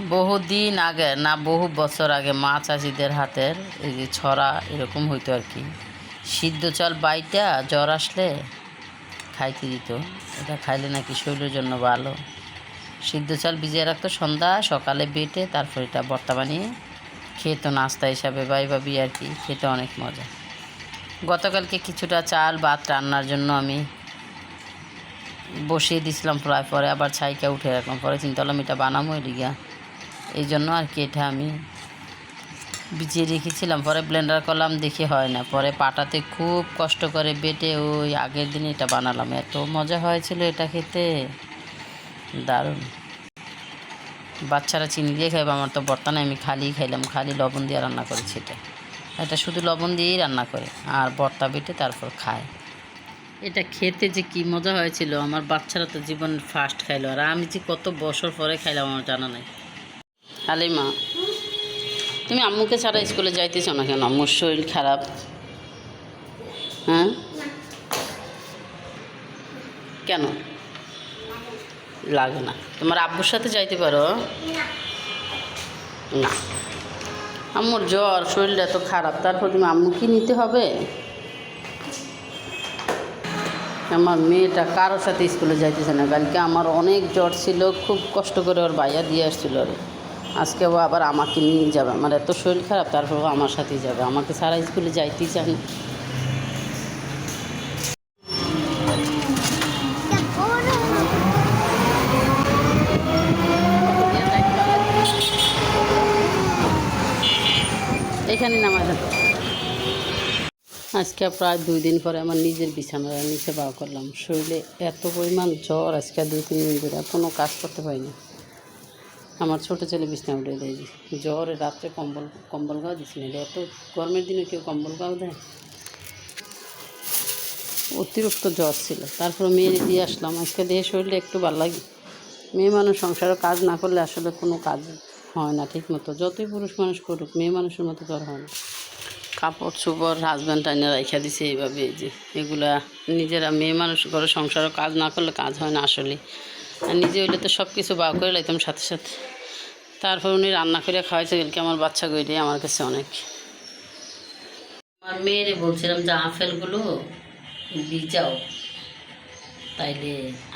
বহুদিন আগে, না, বহু বছর আগে মা চাষিদের হাতের এই যে ছড়া এরকম হইতো আর কি। সিদ্ধ চাল বাইটা জ্বর আসলে খাইতে দিত। এটা খাইলে নাকি শরীরের জন্য ভালো। সিদ্ধ চাল ভিজিয়ে রাখতো সন্ধ্যা, সকালে বেটে তারপর এটা ভর্তা বানিয়ে খেত নাস্তা হিসাবে বা এভাবেই আর কি, খেতে অনেক মজা। গতকালকে কিছুটা চাল ভাত রান্নার জন্য আমি বসিয়ে দিছিলাম প্রায়, পরে আবার ছাইকা উঠে রাখলাম। পরে চিন্তা করলাম এটা বানাবো এদিকে। এই জন্য আর কি এটা আমি ভিজিয়ে রেখেছিলাম। পরে ব্লেন্ডার করলাম, দেখি হয় না। পরে পাটাতে খুব কষ্ট করে বেটে ওই আগের দিন এটা বানালাম। এত মজা হয়েছিল এটা খেতে। দারুণ। বাচ্চারা চিনি দিয়ে খাইবে, আমার তো বর্তমানে আমি খালি খাইলাম। খালি লবণ দিয়ে রান্না করেছি এটা। এটা শুধু লবণ দিয়েই রান্না করে, আর বর্তা বেটে তারপর খায়। এটা খেতে যে কি মজা হয়েছিল, আমার বাচ্চারা তো জীবন ফার্স্ট খাইলো। আর আমি যে কত বছর পরে খাইলাম আমার জানা নাই। হালিমা, তুমি আম্মুকে ছাড়া স্কুলে যাইতেছো না কেন? আম্মুর শরীর খারাপ। হ্যাঁ? কেন? লাগে না। তোমার আব্বুর সাথে যাইতে পারো? না। আম্মুর জ্বর, শরীরটা এত খারাপ, তারপর তুমি আম্মুকে নিতে হবে? আমার মেয়েটা কারোর সাথে স্কুলে যাইতেছে না। কালকে আমার অনেক জ্বর ছিল, খুব কষ্ট করে ওর বাইয়া দিয়ে আসছিল ওরে। আজকে ও আবার আমাকে নিয়ে যাবে। আমার এত শরীর খারাপ, তারপর ও আমার সাথেই যাবে। আমাকে সারা স্কুলে যাইতেই চান এখানে নামা আজকে প্রায় দুই দিন পরে আমার নিজের বিছানার নিচে বার করলাম। শরীরে এত পরিমাণ জ্বর আজকে দুই তিন দিন ধরে কোনো কাজ করতে পারিনি আমার ছোটো ছেলে বিছনা উঠে দেয় জ্বরে রাত্রে কম্বল কম্বল গাও দিচ্ছি না এত গরমের দিনে কেউ কম্বল গাও দেয়? অতিরিক্ত জ্বর ছিল। তারপর মেয়েরে দিয়ে আসলাম। আজকে দিয়ে শরীরে একটু ভালো লাগে। মেয়ে মানুষ সংসারে কাজ না করলে আসলে কোনো কাজ হয় না ঠিক মতো যতই পুরুষ মানুষ করুক, মেয়ে মানুষের মতো জ্বর হয় না। কাপড় চোপড় হাজব্যান্ড টাইনে রাখা দিছে এইভাবে এই যে এগুলা নিজেরা মেয়ে মানুষ ঘরে সংসারে কাজ না করলে কাজ হয় না আসলে আর নিজে হইলে তো সব কিছু বার করে লাইতাম সাথে সাথে। তারপর উনি রান্না করে খাওয়াইছে গেলকে আমার বাচ্চা গইলে আমার কাছে অনেক। আমার মেয়েরে বলছিলাম, যে আপেলগুলো ভিজাও তাইলে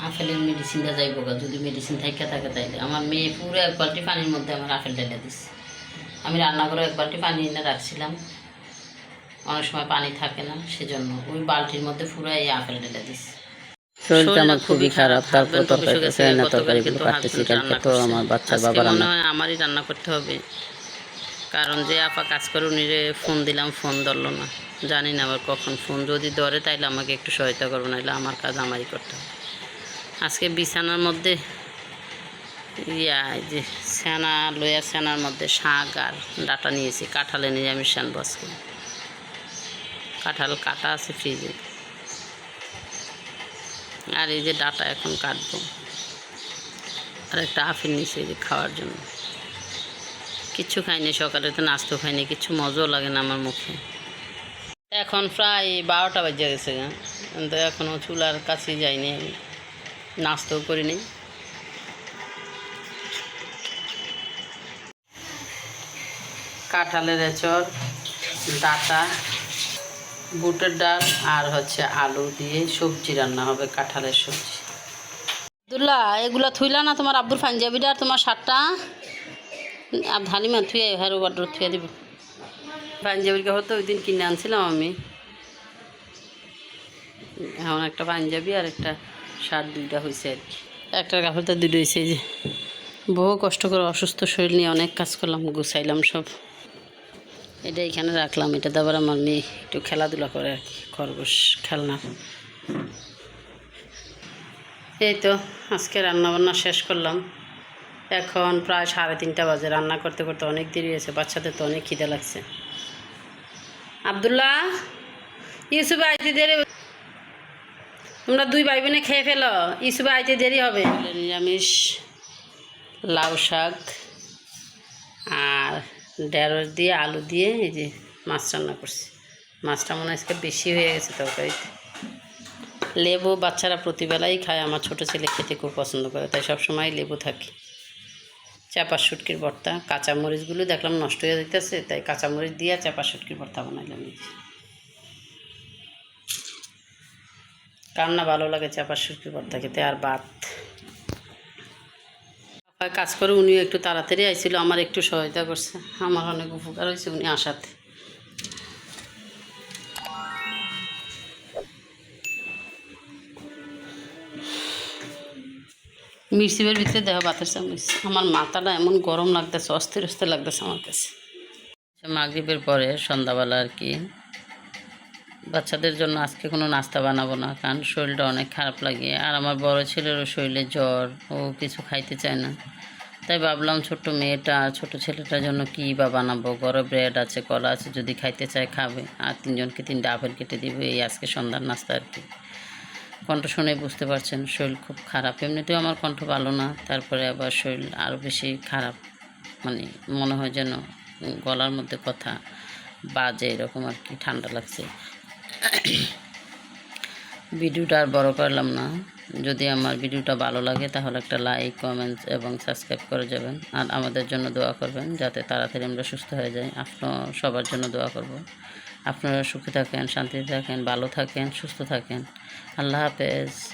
আপেলের মেডিসিনটা যাইব যদি মেডিসিন থাকে থাকে তাইলে। আমার মেয়ে পুরো এক বালতি পানির মধ্যে আমার আপেল ঢেলে দিছে। আমি রান্না করে এক বালতি পানি এনে রাখছিলাম। অনেক সময় পানি থাকে না, সেজন্য ওই বালতির মধ্যে পুরো এই আপেল ঢেলে দিছে। শরীরটা আমার খুবই খারাপ। তারপর তরকারি কাছে না তরকারিগুলো কাটতেছি কালকে তো আমার বাচ্চার বাবা রান্না আমারই রান্না করতে হবে। কারণ যে আপা কাজ করে উনিরে ফোন দিলাম ফোন ধরলো না। জানি না আবার কখন ফোন। যদি ধরে তাইলে আমাকে একটু সহায়তা করব নাহলে আমার কাজ আমারই করতে হবে। আজকে বিছানার মধ্যে ইয়া যে সেনা লইয়া সেনার মধ্যে শাক আর ডাটা নিয়েছি। কাঁঠালে নিয়ে আমি শ্যান বস করি। কাঁঠাল কাটা আছে ফ্রিজে আর এই যে ডাটা এখন কাটবো। আর একটা আফিল নিচে যে খাওয়ার জন্য। কিচ্ছু খাইনি সকালে তো নাস্তো খাইনি কিচ্ছু মজাও লাগে না আমার মুখে। এখন প্রায় বারোটা বাজে গেছে। কিন্তু এখনও চুলার কাছে যাইনি আমি। নাস্তাও করিনি কাঁঠালের এচর ডাটা বুটের ডাল আর হচ্ছে আলু দিয়ে সবজি রান্না হবে, কাঁঠালের সবজি। দুল্লা এগুলা থুইলা না তোমার আব্বুর পাঞ্জাবিটা আর তোমার শার্টটা? আর হালিমা, থুয়ে, হেরো বাড্ডর থুয়ে দিব। পাঞ্জাবির কাপড় তো ওই দিন কিনে আনছিলাম আমি। এখন একটা পাঞ্জাবি আর একটা শার্ট দুইটা হয়েছে আর কি। একটা কাপড় তো দুটো হয়েছে যে। বহু কষ্ট করে অসুস্থ শরীর নিয়ে অনেক কাজ করলাম, গুছাইলাম সব। এটা এখানে রাখলাম, এটা আবার আমার মেয়ে একটু খেলাধুলা করে আর কি, খরগোশ খেলনা। এই তো, আজকে রান্নাবান্না শেষ করলাম। এখন প্রায় সাড়ে তিনটা বাজে, রান্না করতে করতে অনেক দেরি হয়েছে, বাচ্চাদের তো অনেক খিদে লাগছে। আবদুল্লাহ, ইউসুফ আইতে দেরি তোমরা দুই ভাই বোনে খেয়ে ফেলো, ইউসুফ আইতে দেরি হবে। নিরামিষ, লাউ শাক আর ঢেঁড়স দিয়ে, আলু দিয়ে এই যে মাছ রান্না করছি। মাছটা মনে আজকে বেশি হয়ে গেছে তরকারিতে। লেবু বাচ্চারা প্রতিবেলাই খায়, আমার ছোট ছেলে খেতে খুব পছন্দ করে, তাই সব সময় লেবু থাকে। চাপা শুটকির ভর্তা, কাঁচামরিচগুলো দেখলাম নষ্ট হয়ে যেতেছে তাই কাঁচামরিচ দিয়ে চাপা শুটকির ভর্তা বানাইলাম। কার না ভালো লাগে চাপা শুটকির ভর্তা খেতে, আর ভাত। কাজ করে উনিও একটু তাড়াতাড়ি আইছিল, আমার একটু সহায়তা করছে। আমার অনেক উপকার হয়েছে উনি আসাতে। মিরসিবের ভিতরে দেহ চামচ আমার মাথাটা এমন গরম লাগতেছে, অস্থির অস্থির লাগতেছে আমার কাছে। মাগরিবের পরে সন্ধ্যাবেলা আর কি বাচ্চাদের জন্য আজকে কোনো নাস্তা বানাবো না, কারণ শরীরটা অনেক খারাপ লাগে। আর আমার বড় ছেলেরও শরীরে জ্বর, ও কিছু খাইতে চায় না। তাই ভাবলাম ছোট্ট মেয়েটা আর ছোটো ছেলেটার জন্য কী বা বানাবো? গরম ব্রেড আছে, কলা আছে, যদি খাইতে চায় খাবে। আর তিনজনকে তিনটা আপেল কেটে দিব, এই আজকে সন্ধ্যার নাস্তা আর কি। কণ্ঠ শুনে বুঝতে পারছেন, শরীর খুব খারাপ। এমনিতেও আমার কণ্ঠ ভালো না, তারপরে আবার শরীর আরও বেশি খারাপ। মানে মনে হয় যেন গলার মধ্যে কথা বাজে, এরকম আর কি, ঠান্ডা লাগছে। ভিডিওটা আর বড় করলাম না। যদি আমার ভিডিওটা ভালো লাগে, তাহলে একটা লাইক কমেন্টস এবং সাবস্ক্রাইব করে যাবেন। আর আমাদের জন্য দোয়া করবেন, যাতে তাড়াতাড়ি আমরা সুস্থ হয়ে যাই। আপনার সবার জন্য দোয়া করব। আপনারা সুখে থাকেন, শান্তিতে থাকেন, ভালো থাকেন, সুস্থ থাকেন। আল্লাহ হাফেজ।